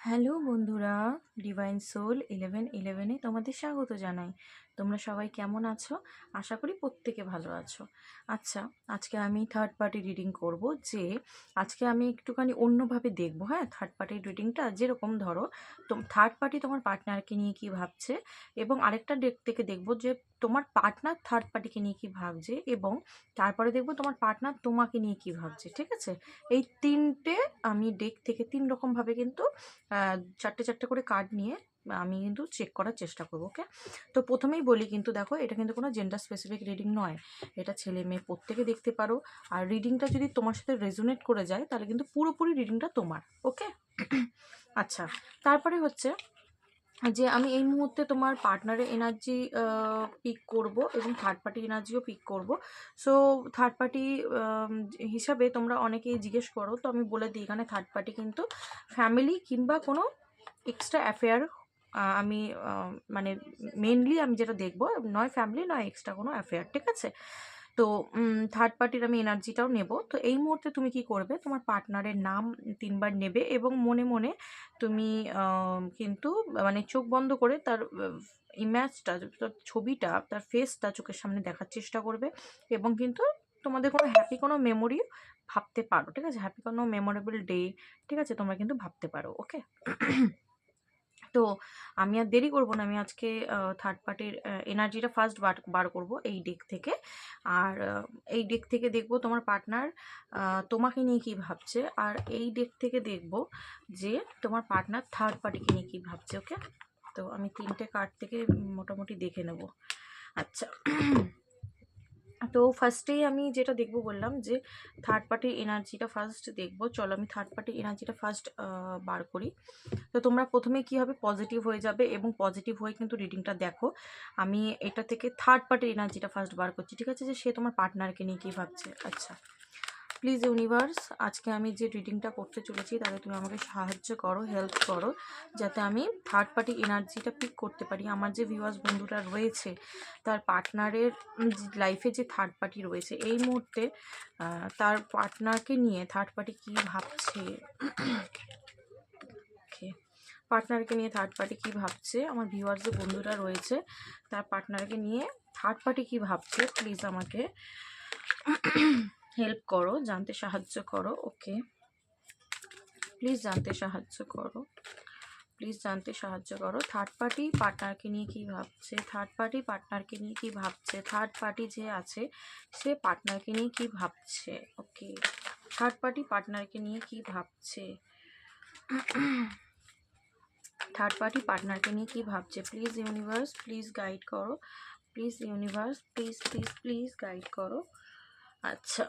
Hello বন্ধুরা divine soul eleven ইলেভেনে তোমাদের স্বাগত জানাই। তোমরা সবাই কেমন আছো? আশা করি প্রত্যেকে ভালো আছো। আচ্ছা আজকে আমি থার্ড পার্টি রিডিং করব যে, আজকে আমি একটুখানি অন্যভাবে দেখব হ্যাঁ? থার্ড পার্টির রিডিংটা যেরকম ধরো থার্ড পার্টি তোমার পার্টনারকে নিয়ে কি ভাবছে? এবং আরেকটা ডেক থেকে দেখব যে তোমার পার্টনার থার্ড পার্টিকে নিয়ে কি ভাবছে এবং তারপরে দেখব তোমার পার্টনার তোমাকে নিয়ে কি ভাবছে, ঠিক আছে? এই তিনটে আমি ডেক থেকে তিন রকমভাবে কিন্তু চারটে চারটে করে কার্ড নিয়ে আমি কিন্তু চেক করার চেষ্টা করব ওকে তো প্রথমেই বলি কিন্তু দেখো, এটা কিন্তু কোনো জেন্ডার স্পেসিফিক রিডিং নয়। এটা ছেলে মেয়ে প্রত্যেকে দেখতে পারো। আর রিডিংটা যদি তোমার সাথে রেজোনেট করে যায়, তাহলে কিন্তু পুরোপুরি রিডিংটা তোমার ওকে আচ্ছা তারপরে হচ্ছে যে আমি এই মুহূর্তে তোমার পার্টনারের এনার্জি পিক করব এবং থার্ড পার্টি এনার্জিও পিক করব। সো থার্ড পার্টি হিসাবে তোমরা অনেকেই জিজ্ঞেস করো, তো আমি বলে দিই এখানে থার্ড পার্টি কিন্তু ফ্যামিলি কিংবা কোনো এক্সট্রা অ্যাফেয়ার আমি মানে মেনলি আমি যেটা দেখব, নয় ফ্যামিলি নয় এক্সট্রা কোনো অ্যাফেয়ার ঠিক আছে? তো থার্ড পার্টির আমি এনার্জিটাও নেব। তো এই মুহূর্তে তুমি কি করবে? তোমার পার্টনারের নাম তিনবার নেবে এবং মনে মনে তুমি কিন্তু মানে চোখ বন্ধ করে তার ইমেজটা তার ছবিটা, তার ফেসটা চোখের সামনে দেখার চেষ্টা করবে এবং কিন্তু তোমাদের কোনো হ্যাপি কোনো মেমোরি ভাবতে পারো, ঠিক আছে? হ্যাপি কোনো মেমোরেবল ডে ঠিক আছে? তোমরা কিন্তু ভাবতে পারো ওকে তো আমি আর দেরি করব না। আমি আজকে থার্ড পার্টির এনার্জিটা ফার্স্ট বার বার করব এই ডেক থেকে। আর এই ডেক থেকে দেখব তোমার পার্টনার তোমাকে নিয়ে কি ভাবছে। আর এই ডেক থেকে দেখব যে তোমার পার্টনার থার্ড পার্টিকে নিয়ে কি ভাবছে ওকে তো আমি তিনটে কার্ড থেকে মোটামুটি দেখে নেব। আচ্ছা। তো ফার্স্টেই আমি যেটা দেখব বললাম যে থার্ড পার্টির এনার্জিটা ফার্স্ট দেখব। চলো আমি থার্ড পার্টির এনার্জিটা ফার্স্ট বার করি। তো তোমরা প্রথমে কি হবে? পজিটিভ হয়ে যাবে এবং পজিটিভ হয়ে কিন্তু রিডিংটা দেখো। আমি এটা থেকে থার্ড পার্টির এনার্জিটা ফার্স্ট বার করছি। ঠিক আছে? যে সে তোমার পার্টনারকে নিয়ে কী ভাবছে। আচ্ছা। প্লিজ ইউনিভার্স, আজকে আমি যে রিডিংটা করতে চলেছি তাতে তুমি আমাকে সাহায্য করো হেল্প করো, যাতে আমি থার্ড পার্টি এনার্জিটা পিক করতে পারি। আমার যে ভিউয়ার্স বন্ধুরা রয়েছে, তার পার্টনারের লাইফে যে থার্ড পার্টি রয়েছে, এই মুহূর্তে তার পার্টনারকে নিয়ে থার্ড পার্টি কী ভাবছে পার্টনারকে নিয়ে থার্ড পার্টি কী ভাবছে, আমার ভিউয়ার্স যে বন্ধুরা রয়েছে, তার পার্টনারকে নিয়ে থার্ড পার্টি কী ভাবছে প্লিজ আমাকে হেল্প করো, জানতে সাহায্য করো ওকে প্লিজ জানতে সাহায্য করো প্লিজ জানতে সাহায্য করো। থার্ড পার্টি পার্টনারকে নিয়ে কি ভাবছে? থার্ড পার্টি পার্টনারকে নিয়ে কি ভাবছে? থার্ড পার্টি যে আছে, সে পার্টনারকে নিয়ে কি ভাবছে? ওকে থার্ড পার্টি পার্টনারকে নিয়ে কি ভাবছে? থার্ড পার্টি পার্টনারকে নিয়ে কি ভাবছে? প্লিজ ইউনিভার্স প্লিজ গাইড করো। Please universe please please please guide করো। আচ্ছা।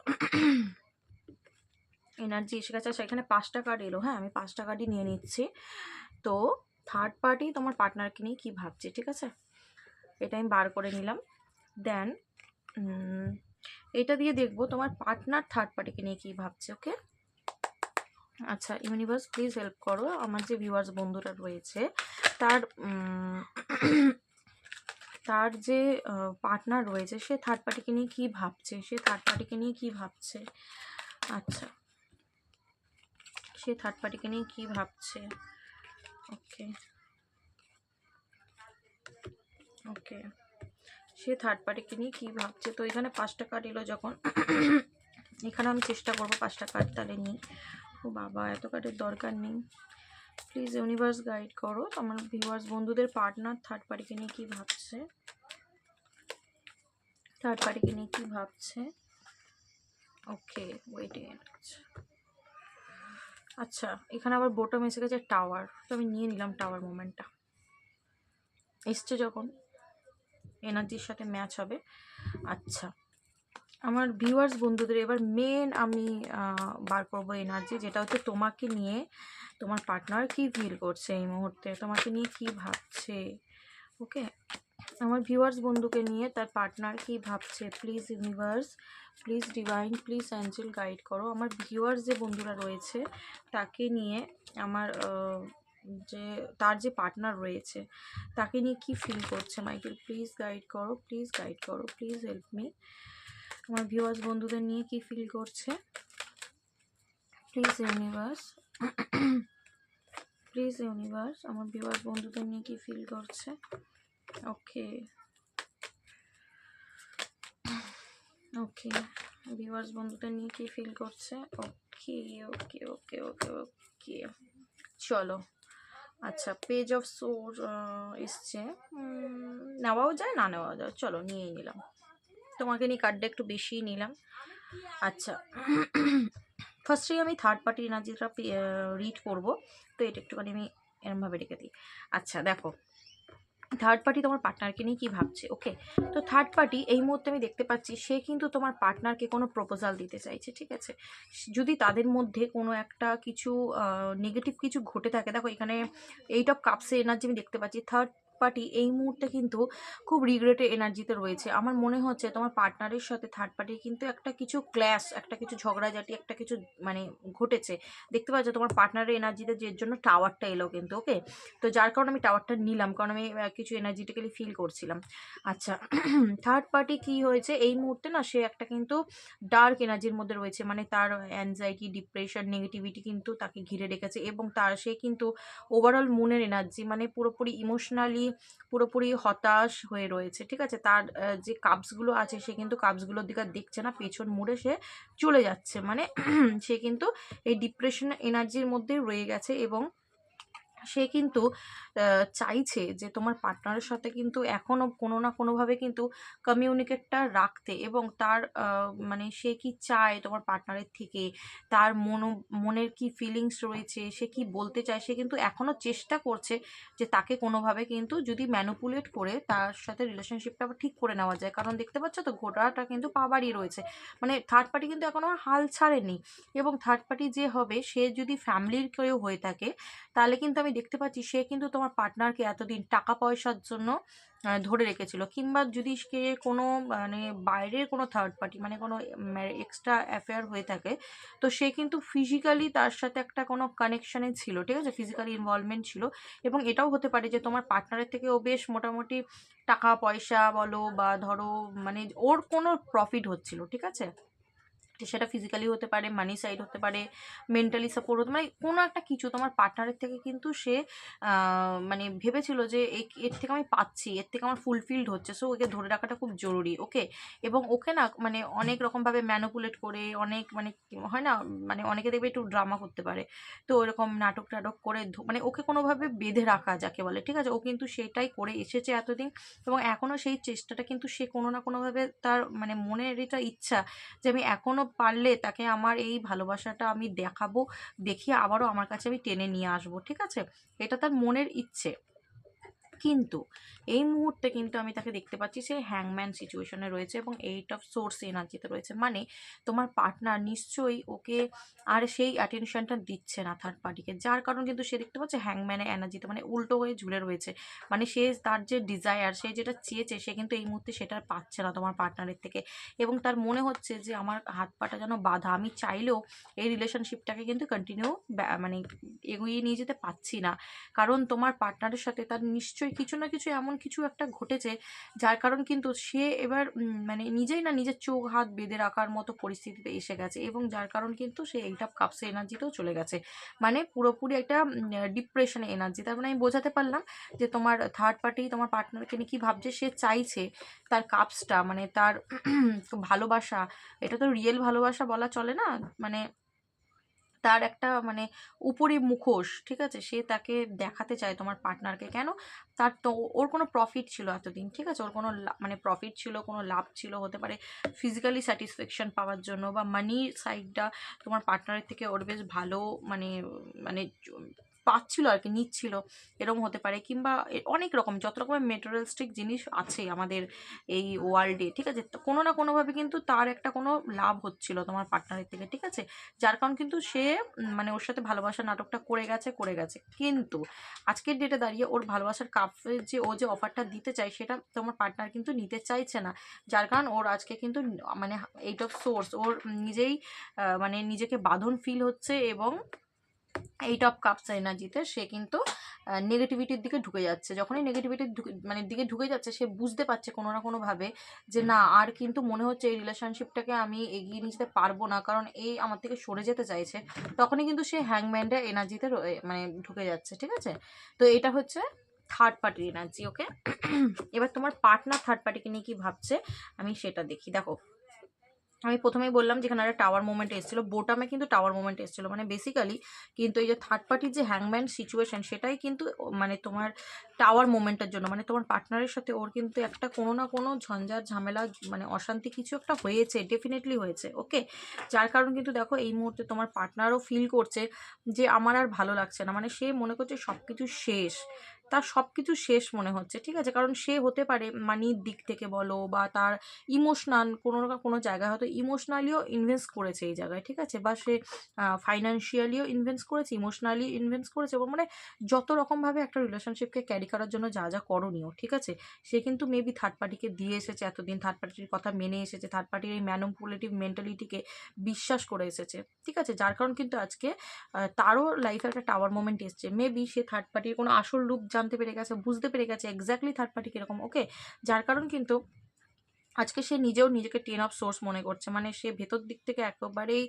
এনার্জি এসে গেছে। আচ্ছা এখানে পাঁচটা কার্ড এলো হ্যাঁ? আমি পাঁচটা কার্ডই নিয়ে নিচ্ছি। তো থার্ড পার্টি তোমার পার্টনারকে নিয়ে কী ভাবছে, ঠিক আছে? এটা আমি বার করে নিলাম। দেন এটা দিয়ে দেখব তোমার পার্টনার থার্ড পার্টিকে নিয়ে কী ভাবছে ওকে আচ্ছা ইউনিভার্স প্লিজ হেল্প করো। আমার যে ভিউয়ার্স বন্ধুরা রয়েছে, তার তার যে পার্টনার রয়েছে, সে থার্ড পার্টিকে নিয়ে কী ভাবছে? সে থার্ড পার্টিকে নিয়ে কী ভাবছে? আচ্ছা। সে থার্ড পার্টিকে নিয়ে কী ভাবছে? ওকে। ওকে। সে থার্ড পার্টিকে নিয়ে কী ভাবছে? তো এখানে পাঁচটা কার্ড এলো যখন। এখানে আমি চেষ্টা করব পাঁচটা কার্ড তাহলে নিই ও বাবা, এত কার্ডের দরকার নেই। প্লিজ ইউনিভার্স গাইড করো। আমার ভিউয়ার্স বন্ধুদের পার্টনার থার্ড পার্টিকে নিয়ে কী ভাবছে? থার্ড পার্টিকে নিয়ে কী ভাবছে? ওকে ওয়েটিং আচ্ছা এখানে আবার বোটম এসে গেছে টাওয়ার তো আমি নিয়ে নিলাম টাওয়ার মোমেন্টটা এসছে যখন এনার্জির সাথে ম্যাচ হবে। আচ্ছা আমার ভিউয়ার্স বন্ধুদের এবার মেন আমি বার করব এনার্জি যেটা হচ্ছে তোমাকে নিয়ে তোমার পার্টনার কি ফিল করছে এই মুহূর্তে? তোমাকে নিয়ে কি ভাবছে? ওকে আমার ভিউয়ার্স বন্ধুকে নিয়ে তার পার্টনার কি ভাবছে? Please universe please divine please angel guide করো। আমার ভিউয়ার্স যে বন্ধুরা রয়েছে, তাকে নিয়ে আমার যে, তার যে পার্টনার রয়েছে, তাকে নিয়ে কি ফিল করছে মাইকেল? প্লিজ গাইড করো প্লিজ গাইড করো প্লিজ হেল্প মি আমার ভিউয়ার্স বন্ধুদের নিয়ে কি ফিল করছে? প্লিজ ইউনিভার্স প্লিজ ইউনিভার্স আমার বিবাহ বন্ধুদের নিয়ে কি ফিল করছে? ওকে। ওকে। ভিউয়ার্স বন্ধুদের নিয়ে কি ফিল করছে? ওকে ওকে ওকে ওকে ওকে। চলো। আচ্ছা পেজ অফ সোর এসছে। নেওয়াও যায়, না নেওয়াও যায়? চলো, নিয়েই নিলাম। তোমাকে নিয়ে কার্ডটা একটু বেশিই নিলাম। আচ্ছা। ফার্স্টেই আমি থার্ড পার্টি এনার্জিটা রিড করব। তো এটা একটুখানি আমি এরমভাবে রেখে দিই। আচ্ছা দেখো। থার্ড পার্টি তোমার পার্টনারকে নিয়ে কী ভাবছে ওকে তো থার্ড পার্টি এই মুহূর্তে আমি দেখতে পাচ্ছি, সে কিন্তু তোমার পার্টনারকে কোনো প্রপোজাল দিতে চাইছে, ঠিক আছে? যদি তাদের মধ্যে কোনো একটা কিছু নেগেটিভ কিছু ঘটে থাকে, দেখো এখানে এইট অফ কাপসে এনার্জি আমি দেখতে পাচ্ছি থার্ড পার্টি এই মুহূর্তে কিন্তু খুব রিগ্রেটের এনার্জিতে রয়েছে। আমার মনে হচ্ছে তোমার পার্টনারের সাথে থার্ড পার্টি কিন্তু একটা কিছু ক্ল্যাশ একটা কিছু ঝগড়াঝাটি, একটা কিছু মানে ঘটেছে। দেখতে পাচ্ছ তোমার পার্টনারের এনার্জিতে যে জন্য টাওয়ারটা এলো কিন্তু ওকে তো যার কারণে আমি টাওয়ারটা নিলাম, কারণ আমি কিছু এনার্জিটিক্যালি ফিল করছিলাম। আচ্ছা থার্ড পার্টি কি হয়েছে? এই মুহূর্তে না সে একটা কিন্তু ডার্ক এনার্জির মধ্যে রয়েছে মানে তার অ্যাংজাইটি ডিপ্রেশন নেগেটিভিটি কিন্তু তাকে ঘিরে রেখেছে এবং তার, সে কিন্তু ওভারঅল মুনের এনার্জি মানে পুরোপুরি ইমোশনালি পুরোপুরি হতাশ হয়ে রয়েছে, ঠিক আছে? তার যে কাপসগুলো আছে, সে কিন্তু কাপসগুলোর দিকে দেখছে না, পেছন মুড়ে সে চলে যাচ্ছে। মানে সে কিন্তু এই ডিপ্রেশন এনার্জির মধ্যে রয়ে গেছে এবং সে কিন্তু চাইছে যে তোমার পার্টনারের সাথে কিন্তু এখনও কোনো না কোনোভাবে কিন্তু কমিউনিকেটটা রাখতে এবং তার মানে সে কি চায় তোমার পার্টনারের থেকে? তার মনো, মনের কি ফিলিংস রয়েছে? সে কি বলতে চায়? সে কিন্তু এখনও চেষ্টা করছে যে তাকে কোনোভাবে কিন্তু যদি ম্যানুপুলেট করে তার সাথে রিলেশনশিপটা আবার ঠিক করে নেওয়া যায়। কারণ দেখতে পাচ্ছ তো ঘোড়াটা কিন্তু পাবারই রয়েছে। মানে থার্ড পার্টি কিন্তু এখনও হাল ছাড়েনি এবং থার্ড পার্টি যে হবে, সে যদি ফ্যামিলির কেউ হয়ে থাকে, তাহলে কিন্তু আমি দেখতে পাচ্ছি সে কিন্তু তোমার পার্টনারকে এতদিন টাকা পয়সার জন্য ধরে রেখেছিল। কিংবা যদি সে কোনো মানে বাইরের কোনো থার্ড পার্টি মানে কোনো এক্সট্রা অ্যাফেয়ার হয়ে থাকে, তো সে কিন্তু ফিজিক্যালি তার সাথে একটা কোনো কানেকশানে ছিল, ঠিক আছে? ফিজিক্যালি ইনভলভমেন্ট ছিল। এবং এটাও হতে পারে যে তোমার পার্টনারের থেকে ও বেশ মোটামুটি টাকা পয়সা বলো বা ধরো মানে ওর কোনো প্রফিট হচ্ছিল, ঠিক আছে? সেটা ফিজিক্যালি হতে পারে মানি সাইড হতে পারে মেন্টালি সাপোর্ট হতে মানে কোনো একটা কিছু তোমার পার্টনারের থেকে কিন্তু সে মানে ভেবেছিল যে এর থেকে আমি পাচ্ছি, এর থেকে আমার ফুলফিলড হচ্ছে সো ওকে ধরে রাখাটা খুব জরুরি ওকে এবং ওকে না মানে অনেক রকমভাবে ম্যানুপুলেট করে, অনেক মানে হয় না মানে অনেকে দেখবে একটু ড্রামা করতে পারে, তো ওরকম নাটক টাটক করে মানে ওকে কোনোভাবে বেঁধে রাখা যাকে বলে, ঠিক আছে? ও কিন্তু সেটাই করে এসেছে এতদিন এবং এখনও সেই চেষ্টাটা কিন্তু সে কোনো না কোনোভাবে তার মানে মনের এটা ইচ্ছা যে আমি এখনও পারলে তাকে আমার এই ভালোবাসাটা আমি দেখাবো, দেখিয়ে আবারও আমার কাছে আমি টেনে নিয়ে আসব, ঠিক আছে? এটা তার মনের ইচ্ছে। কিন্তু এই মুহূর্তে কিন্তু আমি তাকে দেখতে পাচ্ছি, সে হ্যাংম্যান সিচুয়েশনে রয়েছে এবং এইট অফ সোর্স এনার্জিতে রয়েছে। মানে তোমার পার্টনার নিশ্চয়ই ওকে আর সেই অ্যাটেনশনটা দিচ্ছে না থার্ড পার্টিকে যার কারণ কিন্তু সে দেখতে পাচ্ছে হ্যাংম্যানের এনার্জিতে মানে উল্টো হয়ে ঝুলে রয়েছে। মানে সে তার যে ডিজায়ার সে যেটা চেয়েছে, সে কিন্তু এই মুহূর্তে সেটা পাচ্ছে না তোমার পার্টনারের থেকে। এবং তার মনে হচ্ছে যে আমার হাত পাটা যেন বাধা, আমি চাইলেও এই রিলেশনশিপটাকে কিন্তু কন্টিনিউ মানে এগিয়ে নিয়ে যেতে পারছি না। কারণ তোমার পার্টনারের সাথে তার নিশ্চয়ই কিছু না কিছু এমন কিছু একটা ঘটেছে, যার কারণ কিন্তু সে এবার মানে নিজেই না নিজের চোখ হাত বেঁধে রাখার মতো পরিস্থিতিতে এসে গেছে এবং যার কারণ কিন্তু সে এইটা কাপসে এনার্জিতেও চলে গেছে। মানে পুরোপুরি একটা ডিপ্রেশনে এনার্জি তার মানে আমি বোঝাতে পারলাম যে তোমার থার্ড পার্টি তোমার পার্টনারকে নিয়ে কী ভাবছে, সে চাইছে তার কাপসটা মানে তার ভালোবাসা, এটা তো রিয়েল ভালোবাসা বলা চলে না? মানে তার একটা মানে উপরি মুখোশ, ঠিক আছে? সে তাকে দেখাতে চায় তোমার পার্টনারকে। কেন? তার তো ওর কোনো প্রফিট ছিল এতদিন, ঠিক আছে? ওর কোনো মানে প্রফিট ছিল, কোনো লাভ ছিল, হতে পারে ফিজিক্যালি স্যাটিসফ্যাকশন পাওয়ার জন্য বা মানি সাইডটা তোমার পার্টনারের থেকে ওর বেশ ভালো মানে মানে পাচ্ছিল আর কি, নিচ্ছিল, এরকম হতে পারে। কিংবা অনেক রকম, যত রকমের মেটেরিয়ালিস্টিক জিনিস আছে আমাদের এই ওয়ার্ল্ডে ঠিক আছে? কোনো না কোনোভাবে কিন্তু তার একটা কোনো লাভ হচ্ছিল তোমার পার্টনারের থেকে, ঠিক আছে? যার কারণ কিন্তু সে মানে ওর সাথে ভালোবাসার নাটকটা করে গেছে করে গেছে। কিন্তু আজকের ডেটে দাঁড়িয়ে ওর ভালোবাসার কাপে যে ও যে অফারটা দিতে চায়, সেটা তোমার পার্টনার কিন্তু নিতে চাইছে না। যার কারণ ওর আজকে কিন্তু মানে এইট অফ সোর্স ওর নিজেই মানে নিজেকে বাঁধন ফিল হচ্ছে এবং এইট অফ কাপস এনার্জিতে সে কিন্তু নেগেটিভিটির দিকে ঢুকে যাচ্ছে। যখনই নেগেটিভিটির মানে দিকে ঢুকে যাচ্ছে সে বুঝতে পারছে কোনো না কোনোভাবে যে না আর কিন্তু মনে হচ্ছে এই রিলেশনশিপটাকে আমি এগিয়ে নিয়ে যেতে পারব না কারণ এই আমার থেকে সরে যেতে চাইছে তখনই কিন্তু সে হ্যাংম্যানটা এনার্জিতে মানে ঢুকে যাচ্ছে ঠিক আছে? তো এটা হচ্ছে থার্ড পার্টির এনার্জি ওকে এবার তোমার পার্টনার থার্ড পার্টিকে নিয়ে কি ভাবছে আমি সেটা দেখি। দেখো আমি প্রথমেই বললাম যেখানে একটা টাওয়ার মোমেন্ট এসেছিল বোটামে কিন্তু টাওয়ার মোমেন্ট এসেছিল। মানে বেসিক্যালি কিন্তু এই যে থার্ড পার্টির যে হ্যাংম্যান সিচুয়েশন সেটাই কিন্তু মানে তোমার টাওয়ার মোমেন্টের জন্য মানে তোমার পার্টনারের সাথে ওর কিন্তু একটা কোনো না কোনো ঝঞ্ঝাট ঝামেলা মানে অশান্তি কিছু একটা হয়েছে ডেফিনেটলি হয়েছে ওকে যার কারণ কিন্তু দেখো এই মুহূর্তে তোমার পার্টনারও ফিল করছে যে আমার আর ভালো লাগছে না মানে সে মনে করছে সব কিছু শেষ। তার সব কিছু শেষ মনে হচ্ছে, ঠিক আছে? কারণ সে হতে পারে মানির দিক থেকে বলো বা তার ইমোশনাল কোনো কোনো জায়গায় হয়তো ইমোশনালিও ইনভেস্ট করেছে এই জায়গায়, ঠিক আছে? বা সে ফাইন্যান্সিয়ালিও ইনভেস্ট করেছে ইমোশনালি ইনভেস্ট করেছে এবং মানে যত রকমভাবে একটা রিলেশনশিপকে ক্যারি করার জন্য যা যা করণীয়, ঠিক আছে? সে কিন্তু মেবি থার্ড পার্টিকে দিয়ে এসেছে এতদিন থার্ড পার্টির কথা মেনে এসেছে থার্ড পার্টির এই ম্যানুপুলেটিভ মেন্টালিটিকে বিশ্বাস করে এসেছে, ঠিক আছে? যার কারণ কিন্তু আজকে তারও লাইফে একটা টাওয়ার মোমেন্ট এসছে। মেবি সে থার্ড পার্টির কোনো আসল রূপ জানতে পেরে গেছে, বুঝতে পেরে গেছে এক্স্যাক্টলি থার্ড পার্টি কীরকম ওকে যার কারণ কিন্তু আজকে সে নিজেও নিজেকে টেন অফ সোর্স মনে করছে মানে সে ভেতর দিক থেকে একেবারেই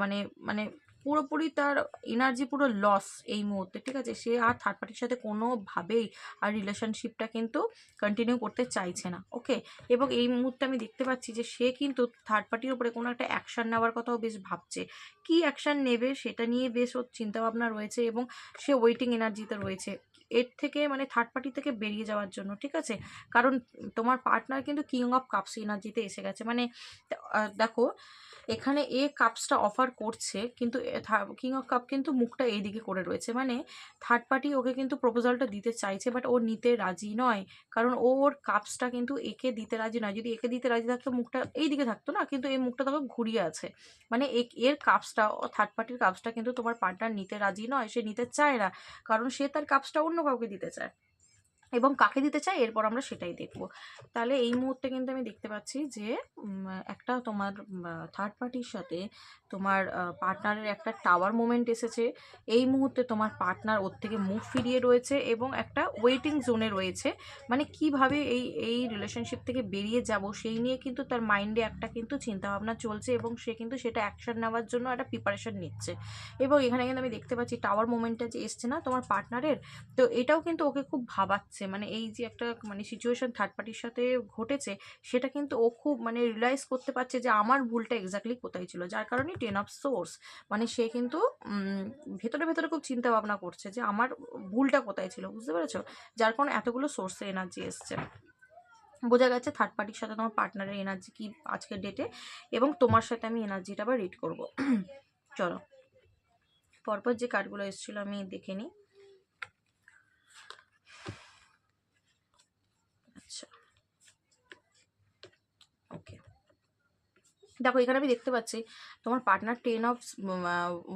মানে মানে পুরোপুরি তার এনার্জি পুরো লস এই মুহূর্তে, ঠিক আছে? সে আর থার্ড পার্টির সাথে কোনোভাবেই আর রিলেশনশিপটা কিন্তু কন্টিনিউ করতে চাইছে না ওকে এবং এই মুহূর্তে আমি দেখতে পাচ্ছি যে সে কিন্তু থার্ড পার্টির উপরে কোনো একটা অ্যাকশান নেওয়ার কথাও বেশ ভাবছে। কি অ্যাকশান নেবে সেটা নিয়ে বেশ ওর চিন্তাভাবনা রয়েছে এবং সে ওয়েটিং এনার্জিতে রয়েছে। এর থেকে মানে থার্ড পার্টি থেকে বেরিয়ে যাওয়ার জন্য, ঠিক আছে? কারণ তোমার পার্টনার কিন্তু কিং অফ কাপস এনার্জিতে এসে গেছে। মানে দেখো এখানে এ কাপসটা অফার করছে, কিন্তু কিং অফ কাপ কিন্তু মুখটা এই দিকে করে রয়েছে। মানে থার্ড পার্টি ওকে কিন্তু প্রপোজালটা দিতে চাইছে বাট ও নিতে রাজি নয়। কারণ ও ওর কাপসটা কিন্তু একে দিতে রাজি নয়। যদি একে দিতে রাজি থাকতো, মুখটা এই দিকে থাকতো না, কিন্তু এই মুখটা তখন ঘুরিয়ে আছে। মানে এর কাপসটা থার্ড পার্টির কাপসটা কিন্তু তোমার পার্টনার নিতে রাজি নয়, সে নিতে চায় না। কারণ সে তার কাপসটা অন্য কাউকে দিতে চায়। এবং কাকে দিতে চাই, এরপর আমরা সেটাই দেখব। তাহলে এই মুহূর্তে কিন্তু আমি দেখতে পাচ্ছি যে একটা তোমার থার্ড পার্টির সাথে তোমার পার্টনারের একটা টাওয়ার মোমেন্ট এসেছে। এই মুহূর্তে তোমার পার্টনার ওর থেকে মুখ ফিরিয়ে রয়েছে এবং একটা ওয়েটিং জোনে রয়েছে। মানে কীভাবে এই এই রিলেশনশিপ থেকে বেরিয়ে যাব সেই নিয়ে কিন্তু তার মাইন্ডে একটা কিন্তু চিন্তাভাবনা চলছে এবং সে কিন্তু সেটা অ্যাকশন নেওয়ার জন্য একটা প্রিপারেশন নিচ্ছে। এবং এখানে কিন্তু আমি দেখতে পাচ্ছি টাওয়ার মোমেন্টটা যে এসছে না তোমার পার্টনারের তো এটাও কিন্তু ওকে খুব ভাবাচ্ছে। মানে এই যে একটা মানে সিচুয়েশন থার্ড পার্টির সাথে ঘটেছে, সেটা কিন্তু ও খুব মানে রিয়েলাইজ করতে পারছে যে আমার ভুলটা এক্স্যাক্টলি কোথায় ছিল। যার কারণে টেন অফ সোর্স মানে সে কিন্তু ভেতরে ভেতরে খুব চিন্তা ভাবনা করছে যে আমার ভুলটা কোথায় ছিল, বুঝতে পেরেছ? যার কারণে এতগুলো সোর্সে এনার্জি এসছে। বোঝা গেছে থার্ড পার্টির সাথে তোমার পার্টনারের এনার্জি কি আজকের ডেটে এবং তোমার সাথে আমি এনার্জিটা আবার রিড করব। চলো। পরপর যে কার্ডগুলো এসেছিল আমি দেখে নিই। দেখো, এখানে আমি দেখতে পাচ্ছি, তোমার পার্টনার টেন অফ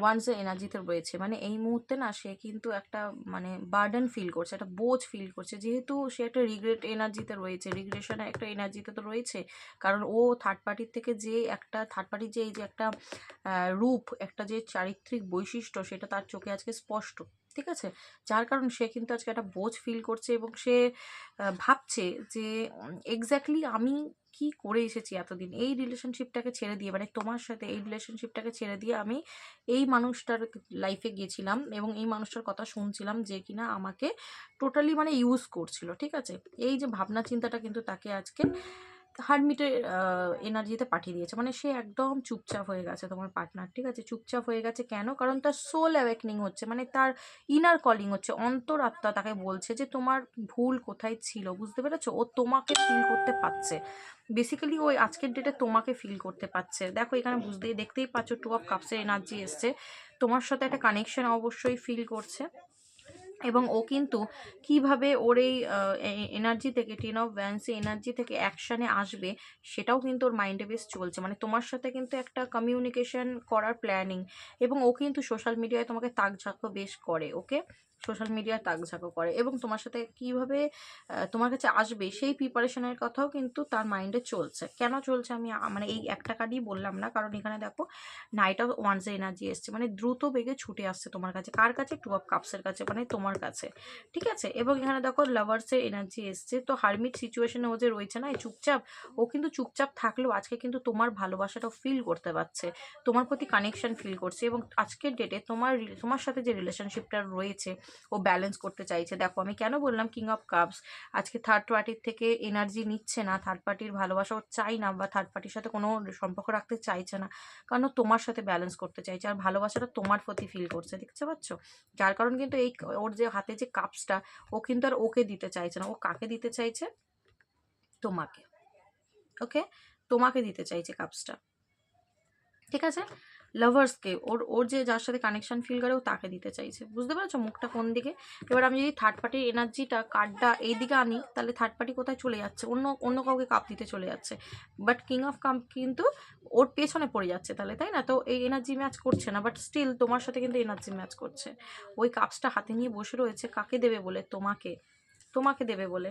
ওয়ান্সের এনার্জিতে রয়েছে। মানে এই মুহূর্তে না, সে কিন্তু একটা মানে বার্ডেন ফিল করছে, একটা বোঝ ফিল করছে। যেহেতু সে একটা রিগ্রেট এনার্জিতে রয়েছে রিগ্রেশনের একটা এনার্জিতে তো রয়েছে, কারণ ও থার্ড পার্টির থেকে যে একটা থার্ড পার্টির যে, এই যে একটা রূপ, একটা যে চারিত্রিক বৈশিষ্ট্য, সেটা তার চোখে আজকে স্পষ্ট। ঠিক আছে? যার কারণ সে কিন্তু আজকে একটা বোঝ ফিল করছে এবং সে ভাবছে যে এক্স্যাক্টলি আমি কি করে এসেছি এতদিন? এই রিলেশনশিপটাকে ছেড়ে দিয়ে মানে তোমার সাথে এই রিলেশনশিপটাকে ছেড়ে দিয়ে আমি এই মানুষটার লাইফে গিয়েছিলাম এবং এই মানুষটার কথা শুনছিলাম যে কিনা আমাকে টোটালি মানে ইউজ করছিল, ঠিক আছে? এই যে ভাবনা চিন্তাটা কিন্তু তাকে আজকে হারমিটের এনার্জিতে পাঠিয়ে দিয়েছে। মানে সে একদম চুপচাপ হয়ে গেছে তোমার পার্টনার, ঠিক আছে? চুপচাপ হয়ে গেছে কেন? কারণ তার সোল অ্যাওয়েকনিং হচ্ছে মানে তার ইনার কলিং হচ্ছে। অন্তরাত্মা তাকে বলছে যে, তোমার ভুল কোথায় ছিল? বুঝতে পেরেছ? ও তোমাকে ফিল করতে পারছে। বেসিক্যালি ওই আজকের ডেটে তোমাকে ফিল করতে পারছে। দেখো, এখানে বুঝতেই, দেখতেই পাচ্ছ টু অফ কাপসের এনার্জি এসছে। তোমার সাথে একটা কানেকশন অবশ্যই ফিল করছে। এবং ও কিন্তু কীভাবে ওর এই এনার্জি থেকে টেন অফ ভ্যান্সি এনার্জি থেকে অ্যাকশানে আসবে, সেটাও কিন্তু ওর মাইন্ডে বেশ চলছে। মানে তোমার সাথে কিন্তু একটা কমিউনিকেশন করার প্ল্যানিং এবং ও কিন্তু সোশ্যাল মিডিয়ায় তোমাকে তাক ঝাঁকো বেশ করে ওকে সোশ্যাল মিডিয়ায় তাকঝাকো করে এবং তোমার সাথে কীভাবে তোমার কাছে আসবে সেই প্রিপারেশনের কথাও কিন্তু তার মাইন্ডে চলছে। কেন চলছে আমি মানে এই একটা কার্ডই বললাম না, কারণ এখানে দেখো নাইট অফ ওয়ান্স এনার্জি এসছে মানে দ্রুত বেগে ছুটে আসছে তোমার কাছে। কার কাছে? টু অফ কাপসের কাছে মানে তোমার কাছে। ঠিক আছে? এবং এখানে দেখো লাভার্সের এনার্জি এসছে। তো হারমিট সিচুয়েশনে ও যে রয়েছে না, এই চুপচাপ, ও কিন্তু চুপচাপ থাকলেও আজকে কিন্তু তোমার ভালোবাসাটা ফিল করতে পারছে। তোমার প্রতি কানেকশন ফিল করছে এবং আজকের ডেটে তোমার তোমার সাথে যে রিলেশনশিপটা রয়েছে ও ব্যালেন্স করতে চাইছে। দেখো, আমি কেন বললাম কিং অফ কাপস আজকে থার্ড পার্টির থেকে এনার্জি নিচ্ছে না। থার্ড পার্টির ভালোবাসা ও চাই না বা থার্ড পার্টির সাথে কোনো সম্পর্ক রাখতে চাইছে না। কারণ তোমার সাথে ব্যালেন্স করতে চাইছে? আর ভালোবাসাটা তোমার প্রতি ফিল করছে, দেখতে পাচ্ছ? যার কারণ কিন্তু এই ওর যে হাতে যে কাপসটা ও কিন্তু আর ওকে দিতে চাইছে না। ও কাকে দিতে চাইছে? তোমাকে। ওকে তোমাকে দিতে চাইছে কাপসটা ঠিক আছে? লাভার্সকে ওর ওর যে যার সাথে কানেকশান ফিল করে ও তাকে দিতে চাইছে। বুঝতে পারছ মুখটা কোন দিকে? এবার আমি যদি থার্ড পার্টির এনার্জিটা কার্ডটা এই দিকে আনি, তাহলে থার্ড পার্টি কোথায় চলে যাচ্ছে? অন্য অন্য কাউকে কাপ দিতে চলে যাচ্ছে। বাট কিং অফ কাপ কিন্তু ওর পেছনে পড়ে যাচ্ছে তাহলে, তাই না? তো এই এনার্জি ম্যাচ করছে না বাট স্টিল তোমার সাথে কিন্তু এনার্জি ম্যাচ করছে। ওই কাপসটা হাতে নিয়ে বসে রয়েছে, কাকে দেবে বলে? তোমাকে। তোমাকে দেবে বলে।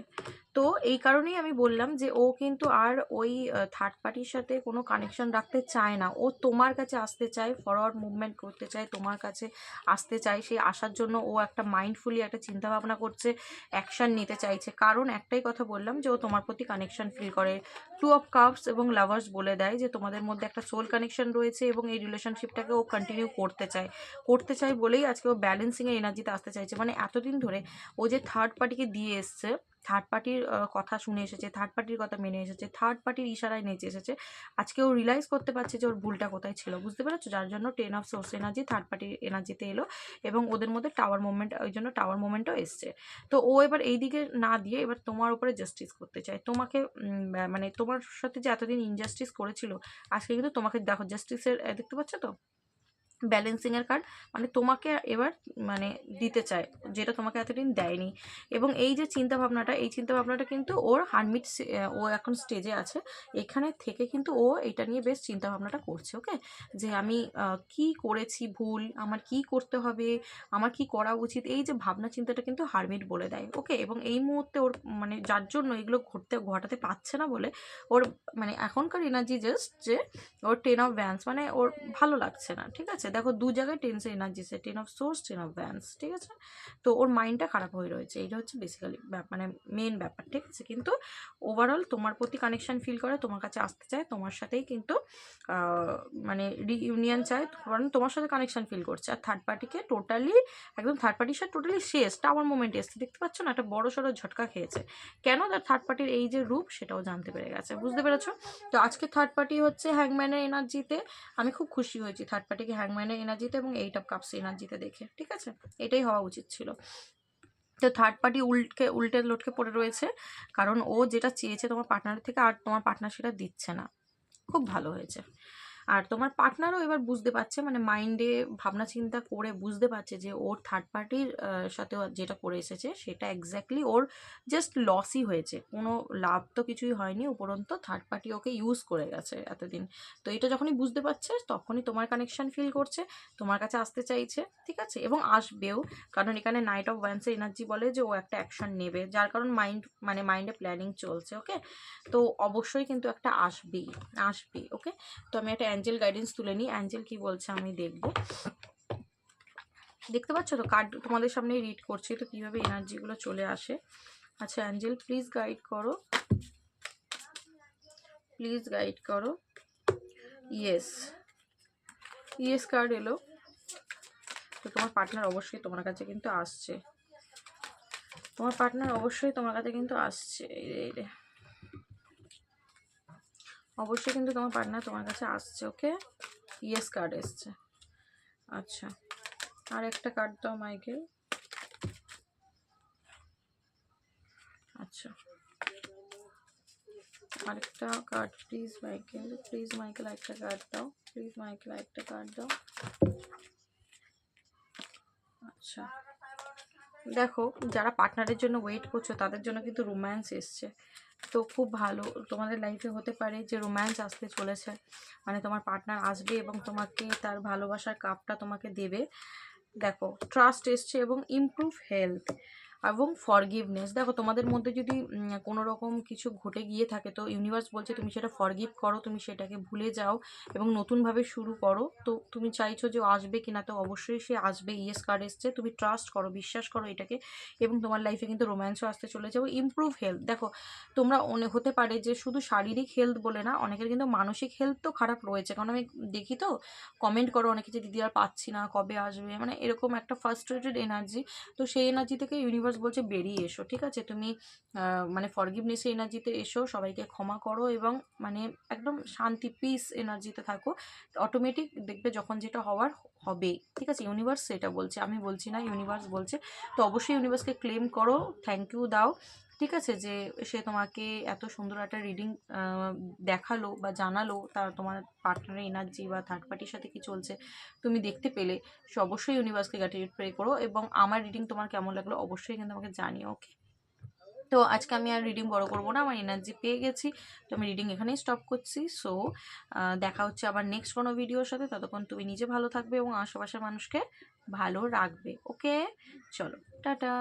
তো এই কারণেই আমি বললাম যে, ও কিন্তু আর ওই থার্ড পার্টির সাথে কোনো কানেকশন রাখতে চায় না। ও তোমার কাছে আসতে চায় ফরওয়ার্ড মুভমেন্ট করতে চায়, তোমার কাছে আসতে চায়। সেই আসার জন্য ও একটা মাইন্ডফুলি একটা চিন্তা ভাবনা করছে অ্যাকশন নিতে চাইছে। কারণ একটাই কথা বললাম যে, ও তোমার প্রতি কানেকশন ফিল করে। টু অফ কাপস এবং লাভার্স বলে দেয় যে, তোমাদের মধ্যে একটা সোল কানেকশন রয়েছে এবং এই রিলেশনশিপটাকে ও কন্টিনিউ করতে চায়। করতে চায় বলেই আজকে ও ব্যালেন্সিংয়ের এনার্জিতে আসতে চাইছে। মানে এতদিন ধরে ও যে থার্ড পার্টিকে দিয়ে এসছে। থার্ড পার্টির কথা শুনে এসেছে থার্ড পার্টির কথা মেনে এসেছে থার্ড পার্টির ইশারায় নেচে এসেছে। আজকে ও রিয়েলাইজ করতে পারছে যে ওর ভুলটা কোথায় ছিল, বুঝতে পেরেছ? যার জন্য ten of swords energy third পার্টির এনার্জিতে এলো এবং ওদের মধ্যে টাওয়ার মুভমেন্ট ওই জন্য টাওয়ার মুভমেন্টও এসছে। তো ও এবার এই দিকে না দিয়ে এবার তোমার উপরে জাস্টিস করতে চায়। তোমাকে মানে তোমার সাথে যে এতদিন ইনজাস্টিস করেছিল, আজকে কিন্তু তোমাকে দেখো জাস্টিসের দেখতে পাচ্ছ তো? ব্যালেন্সিং এর কার্ড মানে তোমাকে এবার মানে দিতে চায়, যেটা তোমাকে এতদিন দেয়নি। এবং এই যে চিন্তা ভাবনাটা এই চিন্তা ভাবনাটা কিন্তু ওর হারমিট ও এখন স্টেজে আছে। এখানে থেকে কিন্তু ও এটা নিয়ে বেশ চিন্তা ভাবনাটা করছে ওকে যে আমি কি করেছি ভুল? আমার কি করতে হবে? আমার কি করা উচিত? এই যে ভাবনা চিন্তাটা কিন্তু হারমিট বলে দেয় ওকে এবং এই মুহূর্তে ওর মানে যার জন্য এগুলো ঘটতে, ঘটাতে পারছে না বলে ওর মানে এখনকার এনার্জি জাস্ট যে ওর টেন অফ ব্যান্স মানে ওর ভালো লাগছে না, ঠিক আছে? দেখো দু জায়গায় টেন্সের energy say ten of swords ten of bans ঠিক আছে? তো ওর মাইন্ডটা খারাপ হয়ে রয়েছে এটা হচ্ছে বেসিক্যালি মানে মেন ব্যাপার, ঠিক আছে? কিন্তু ওভারঅল তোমার প্রতি কানেকশন ফিল করে, তোমার কাছে আসতে চায়, তোমার সাথেই কিন্তু মানে রিইউনিয়ন চায়, কারণ তোমার সাথে কানেকশন ফিল করছে। আর থার্ড পার্টিকে টোটালি একদম থার্ড পার্টির সাথে টোটালি শেষ টাওয়ার মোমেন্ট এসছে। দেখতে পাচ্ছ না, একটা বড় সড়ো ঝটকা খেয়েছে। কেন তার থার্ড পার্টির এই যে রূপ, সেটাও জানতে পেরে গেছে, বুঝতে পেরেছ? তো আজকে থার্ড পার্টি হচ্ছে হ্যাংম্যানের এনার্জিতে আমি খুব খুশি হয়েছি। থার্ড পার্টিকে হ্যাংম্যানের এনার্জিতে এবং এইট অফ কাপস এনার্জিতে দেখে, ঠিক আছে? এটাই হওয়া উচিত ছিল। তো থার্ড পার্টি উল্টকে উল্টে লোটকে পড়ে রয়েছে, কারণ ও যেটা চেয়েছে তোমার পার্টনার থেকে আর তোমার পার্টনার সেটা দিচ্ছে না। খুব ভালো হয়েছে। আর তোমার পার্টনারও এবার বুঝতে পারছে মানে মাইন্ডে ভাবনা চিন্তা করে বুঝতে পারছে যে ওর থার্ড পার্টির সাথে যেটা করে এসেছে সেটা এক্স্যাক্টলি ওর জাস্ট লসই হয়েছে। কোনো লাভ তো কিছুই হয়নি, উপরন্ত থার্ড পার্টি ওকে ইউজ করে গেছে এতদিন। তো এটা যখনই বুঝতে পারছে, তখনই তোমার কানেকশন ফিল করছে, তোমার কাছে আসতে চাইছে, ঠিক আছে? এবং আসবেও, কারণ এখানে নাইট অফ ওয়ান্সের এনার্জি বলে যে ও একটা অ্যাকশন নেবে, যার কারণ মাইন্ড মানে মাইন্ডে প্ল্যানিং চলছে ওকে তো অবশ্যই কিন্তু একটা আসবেই আসবে ওকে তো আমি একটা অ্যাঞ্জেল গাইডেন্স তুলে নিই। অ্যাঞ্জেল কি বলছে আমি দেখব। দেখতে পাচ্ছ তো? কার্ড তোমাদের সামনে রিড করছি তো কীভাবে এনার্জিগুলো চলে আসে। আচ্ছা অ্যাঞ্জেল প্লিজ গাইড করো। প্লিজ গাইড করো। ইয়েস ইয়েস কার্ড এলো। তো তোমার পার্টনার অবশ্যই তোমার কাছে কিন্তু আসছে। তোমার পার্টনার অবশ্যই তোমার কাছে কিন্তু আসছে। এই রে। অবশ্যই কিন্তু তোমার পার্টনার তোমার কাছে আসছে ওকে ইয়েস কার্ড এসছে। আচ্ছা আর একটা কার্ড দাও মাইকেল। আচ্ছা। আরেকটা card please Michael please Michael একটা কার্ড দাও প্লিজ মাইকেল একটা কার্ড দাও। আচ্ছা। দেখো, যারা পার্টনারের জন্য ওয়েট করছ, তাদের জন্য কিন্তু রোম্যান্স এসছে। তো খুব ভালো। তোমাদের লাইফে হতে পারে যে রোম্যান্স আসতে চলেছে। মানে তোমার পার্টনার আসবে এবং তোমাকে তার ভালোবাসার কাপটা তোমাকে দেবে। দেখো ট্রাস্ট এসছে এবং ইমপ্রুভ হেলথ এবং ফরগিভনেস দেখো, তোমাদের মধ্যে যদি কোনো রকম কিছু ঘটে গিয়ে থাকে, তো ইউনিভার্স বলছে তুমি সেটা ফরগিভ করো, তুমি সেটাকে ভুলে যাও এবং নতুনভাবে শুরু করো। তো তুমি চাইছো যে আসবে কিনা, তো অবশ্যই সে আসবে। ইয়েস কার্ড এসছে, তুমি ট্রাস্ট করো, বিশ্বাস করো এটাকে এবং তোমার লাইফে কিন্তু রোম্যান্সও আসতে চলেছে এবং ইমপ্রুভ হেলথ দেখো, তোমরা অনেক হতে পারে যে শুধু শারীরিক হেলথ বলে না, অনেকের কিন্তু মানসিক হেলথ তো খারাপ রয়েছে। কারণ আমি দেখি তো কমেন্ট করো অনেকে যে, দিদি আর পাচ্ছি না, কবে আসবে? মানে এরকম একটা ফার্স্ট্রেটেড এনার্জি তো সেই এনার্জি থেকে ইউনিভার্স বলছে, বেরিয়ে এসো, ঠিক আছে? তুমি মানে ফরগিভনেস এনার্জিতে এসো, সবাইকে ক্ষমা করো এবং মানে একদম শান্তি পিস এনার্জিতে থাকো। অটোমেটিক দেখবে যখন যেটা হওয়ার হবে, ঠিক আছে? ইউনিভার্স সেটা বলছে, আমি বলছি না ইউনিভার্স বলছে। তো অবশ্যই ইউনিভার্সকে ক্লেম করো থ্যাংক ইউ দাও। ঠিক আছে যে সে তোমাকে এত সুন্দর একটা রিডিং দেখাল বা জানালো তার, তোমার পার্টনারের এনার্জি বা থার্ড পার্টির সাথে কি চলছে, তুমি দেখতে পেলে, সে অবশ্যই ইউনিভার্সকে গ্র্যাটিটিউড প্রে করো এবং আমার রিডিং তোমার কেমন লাগল অবশ্যই কিন্তু আমাকে জানিও ওকে তো আজকে আমি আর রিডিং বড় করব না, আমার এনার্জি পেয়ে গেছি, তো আমি রিডিং এখানেই স্টপ করছি সো দেখা হচ্ছে আবার নেক্সট কোনো ভিডিওর সাথে, ততক্ষণ তুমি নিজে ভালো থাকবে এবং আশেপাশের মানুষকে ভালো রাখবে ওকে চলো, টাটা!